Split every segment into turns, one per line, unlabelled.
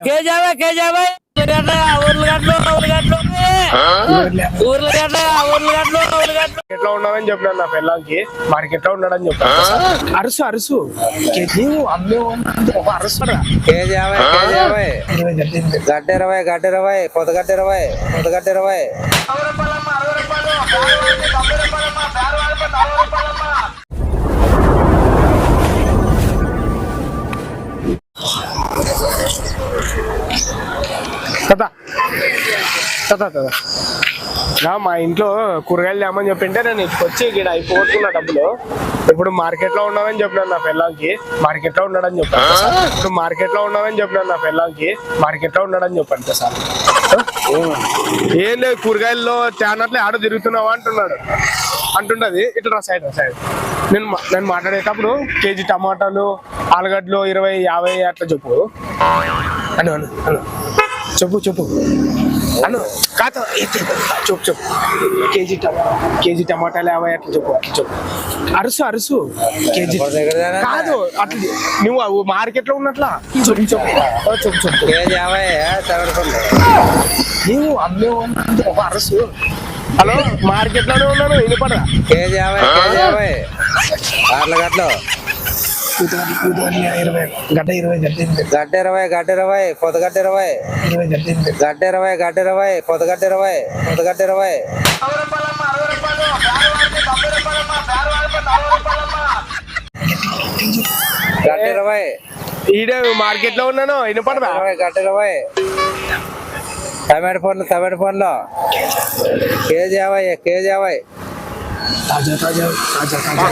కేజావే కేజావే
ఎట్లా ఉన్నావని చెప్పినాను నా పిల్లలకి మార్కెట్లో ఉన్నాడని చెప్పాను. అరుసు అరుసు. నీవు అమ్మే అరుసురా.
కేజీ యాభై కేజీ యాభై గడ్డ ఇరవై గడ్డ ఇరవై. పొదగడ్డ ఇరవై పొదగడ్డ ఇరవై.
కదా నా మా ఇంట్లో కూరగాయలు తేమని చెప్పింటే నేను ఇంటికొచ్చి ఇక్కడ అయిపోతున్నా డబ్బులు. ఇప్పుడు మార్కెట్లో ఉన్నామని చెప్పినాను నా పిల్లలకి మార్కెట్లో ఉన్నాడని చెప్పాను. ఇప్పుడు మార్కెట్లో ఉన్నామని చెప్పినాను నా పిల్లలకి మార్కెట్లో ఉన్నాడని చెప్పండి సార్. ఏం లేదు కూరగాయల్లో తేనట్లు ఆడ తిరుగుతున్నావా అంటున్నాడు. అంటున్నది ఇట్లా రా సైడ్ సైడ్. నేను నేను మాట్లాడేటప్పుడు కేజీ టమాటాలు ఆలుగడ్డలు ఇరవై యాభై అట్లా చెప్పు. అను అను అను. చెప్పు చెప్పు. అను కాదు ఇది చెప్పు చెప్పు కేజీ టమా కేజీ టమాటాలు యాభై అట్లా చెప్పు అట్లా చెప్పు. అరుసు అరుసు. కేజీ. కాదు అట్లా నువ్వు అవి మార్కెట్లో ఉన్నట్లా చెప్పు చెప్పు. చెప్పు చెప్పు. నువ్వు అమ్మే ఒక అరుసు. హలో మార్కెట్లోనే ఉన్నాను వినపడరా
కేజీ యాభై కేజీ యాభై. గడ్డలు
ఇరవై గడ్డ ఇరవై గడ్డ ఇరవై
గడ్డ ఇరవై గడ్డ ఇరవై పొదగడ్డ ఇరవై
గడ్డ ఇరవై
గడ్డ ఇరవై గడ్డ ఇరవై పొదగడ్డ ఇరవై. పొదగడ్డ ఇరవై గడ్డ ఇరవై
ఈడే మార్కెట్లో ఉన్నాను
ఇరవై గడ్డ ఇరవై. టమాటో పండ్లు టమాటో పండ్లు. కేజీ యాభై కేజీ యాభై.
తాజా తాజా తాజా తాజా.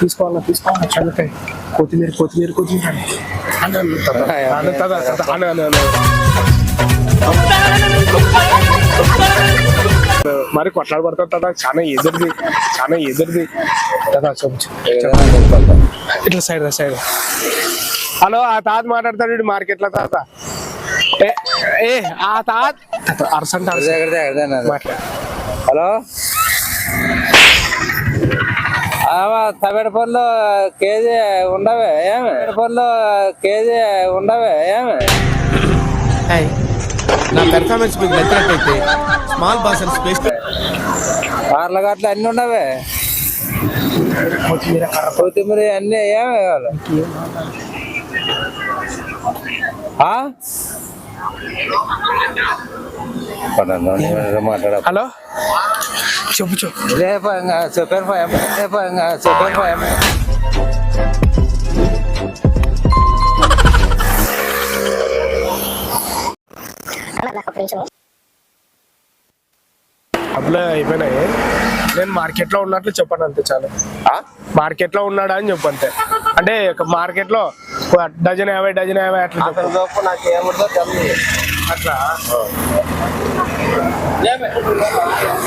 తీసుకోవాలా తీసుకోవాలా చల్లకాయ కొత్తిమీర కొత్తిమీర కొత్తిమీర మరి కొట్లాడబడతారు తదా చాలా ఎదురుది చాలా ఎదురుది తదా ఇట్లా సైడ్ సైడ్ హలో ఆ తాత మాట్లాడతాడు మార్కెట్లో తాత ఏ ఏ ఆ తాత. అరసంట అరసంట మాట్లాడు.
హలో? ఆవా టమాటో పండ్లు కేజీ ఉండవే ఏమి? పండ్లు కేజీ ఉండవే ఏమి?
నా పెర్ఫార్మెన్స్ మీకు నచ్చినట్టయితే స్మాల్ బాస్ అండ్ స్పేస్
ఆర్ల గట్ల అన్ని ఉండవే.
కొత్తిమీర
అన్ని ఏమి కావాలి?
హలో? చెప్పు చెప్పు. అప్లై అయిపోయినాయి. నేను మార్కెట్లో ఉన్నట్లు చెప్పాను అంతే చాలా. మార్కెట్లో ఉన్నాడా అని చెప్పంతే అంటే మార్కెట్లో డజన్ యాభై డజన్ యాభై అట్లా.
నాకు ఏముందో
అట్లా?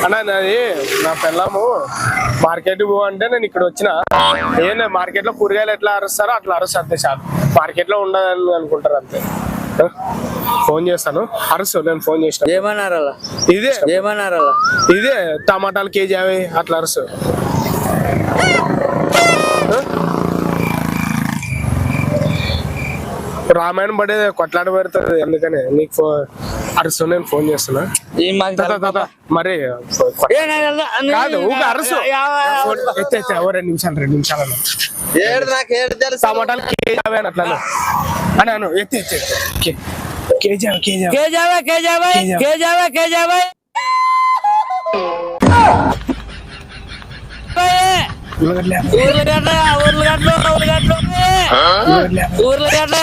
అన్నా నాది నా పిల్లము మార్కెట్ పో అంటే నేను ఇక్కడ వచ్చిన. ఏం మార్కెట్లో కూరగాయలు ఎట్లా అరుస్తారో అట్లా అరుస్తారు అంతే చాలు. మార్కెట్లో ఉండాలని అనుకుంటారు అంతే? ఫోన్ చేస్తాను. అరుసు నేను ఫోన్ చేసిన.
ఏమన్నారు అలా
ఇదే.
ఏమన్నారు అలా
ఇదే టమాటాలు కేజీ యాభై అట్లా అరుసు రామాయణం పడే కొట్లాడ పెడుతుంది అందుకనే నీకు అరుసు నేను ఫోన్ చేస్తున్నా. మరి కాదు అరుసు ఎత్తే ఓ రెండు నిమిషాలు రెండు నిమిషాలు టమాటాలు కేజీ యాభై అని అట్లా అను. అని ఎత్తే ఎత్తే. కేజీ కేజీ
కేజావే కేజావే కేజావే కేజావే
ఉల్లగడ్డ యాభై,
ఉర్లగడ్డ ఉర్లగడ్డ ఉర్లగడ్డ ఉర్లగడ్డ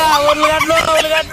ఉర్లగడ్డ